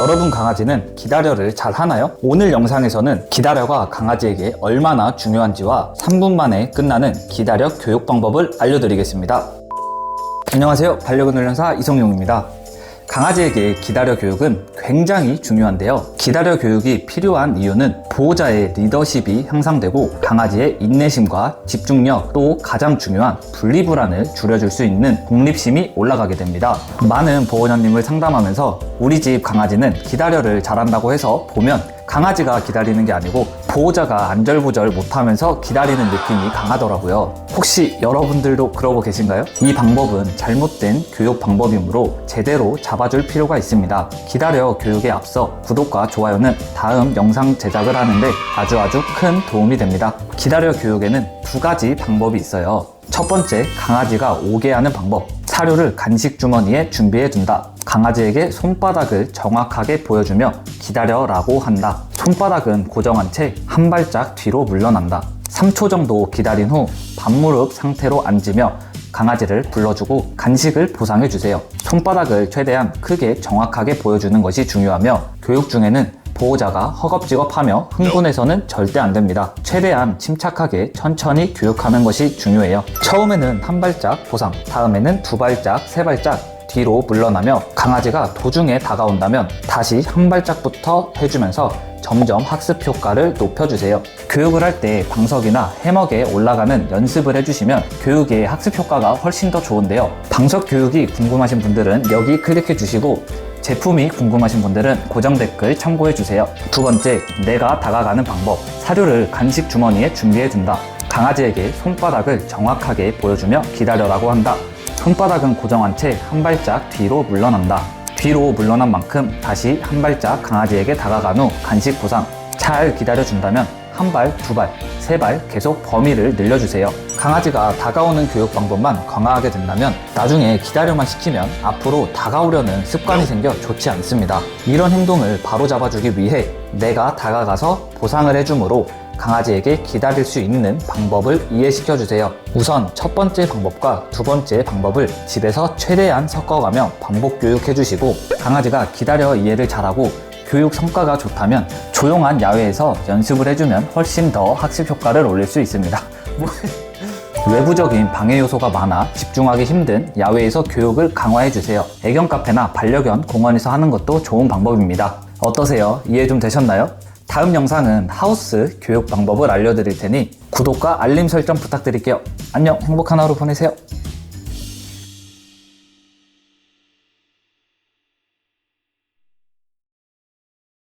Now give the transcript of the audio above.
여러분 강아지는 기다려를 잘 하나요? 오늘 영상에서는 기다려가 강아지에게 얼마나 중요한지와 3분 만에 끝나는 기다려 교육 방법을 알려드리겠습니다. 안녕하세요. 반려견 훈련사 이성용입니다. 강아지에게 기다려 교육은 굉장히 중요한데요. 기다려 교육이 필요한 이유는 보호자의 리더십이 향상되고 강아지의 인내심과 집중력 또 가장 중요한 분리불안을 줄여줄 수 있는 독립심이 올라가게 됩니다. 많은 보호자님을 상담하면서 우리 집 강아지는 기다려를 잘한다고 해서 보면 강아지가 기다리는 게 아니고 보호자가 안절부절 못하면서 기다리는 느낌이 강하더라고요. 혹시 여러분들도 그러고 계신가요? 이 방법은 잘못된 교육 방법이므로 제대로 잡아줄 필요가 있습니다. 기다려 교육에 앞서 구독과 좋아요는 다음 영상 제작을 하는데 아주 아주 큰 도움이 됩니다. 기다려 교육에는 두 가지 방법이 있어요. 첫 번째, 강아지가 오게 하는 방법. 사료를 간식 주머니에 준비해 둔다. 강아지에게 손바닥을 정확하게 보여주며 기다려라고 한다. 손바닥은 고정한 채 한 발짝 뒤로 물러난다. 3초 정도 기다린 후 반무릎 상태로 앉으며 강아지를 불러주고 간식을 보상해 주세요. 손바닥을 최대한 크게 정확하게 보여주는 것이 중요하며 교육 중에는 보호자가 허겁지겁하며 흥분해서는 절대 안 됩니다. 최대한 침착하게 천천히 교육하는 것이 중요해요. 처음에는 한 발짝 보상, 다음에는 두 발짝, 세 발짝 뒤로 물러나며 강아지가 도중에 다가온다면 다시 한 발짝부터 해주면서 점점 학습 효과를 높여주세요. 교육을 할 때 방석이나 해먹에 올라가는 연습을 해주시면 교육의 학습 효과가 훨씬 더 좋은데요. 방석 교육이 궁금하신 분들은 여기 클릭해 주시고 제품이 궁금하신 분들은 고정 댓글 참고해 주세요. 두 번째, 내가 다가가는 방법. 사료를 간식 주머니에 준비해 둔다. 강아지에게 손바닥을 정확하게 보여주며 기다려라고 한다. 손바닥은 고정한 채 한 발짝 뒤로 물러난다. 뒤로 물러난 만큼 다시 한 발짝 강아지에게 다가간 후 간식 보상. 잘 기다려준다면 한 발, 두 발, 세 발 계속 범위를 늘려주세요. 강아지가 다가오는 교육 방법만 강화하게 된다면 나중에 기다려만 시키면 앞으로 다가오려는 습관이 생겨 좋지 않습니다. 이런 행동을 바로 잡아주기 위해 내가 다가가서 보상을 해주므로 강아지에게 기다릴 수 있는 방법을 이해시켜 주세요. 우선 첫 번째 방법과 두 번째 방법을 집에서 최대한 섞어가며 반복 교육해 주시고 강아지가 기다려 이해를 잘하고 교육 성과가 좋다면 조용한 야외에서 연습을 해주면 훨씬 더 학습 효과를 올릴 수 있습니다. 뭐, 외부적인 방해 요소가 많아 집중하기 힘든 야외에서 교육을 강화해 주세요. 애견 카페나 반려견 공원에서 하는 것도 좋은 방법입니다. 어떠세요? 이해 좀 되셨나요? 다음 영상은 하우스 교육 방법을 알려드릴 테니 구독과 알림 설정 부탁드릴게요. 안녕, 행복한 하루 보내세요.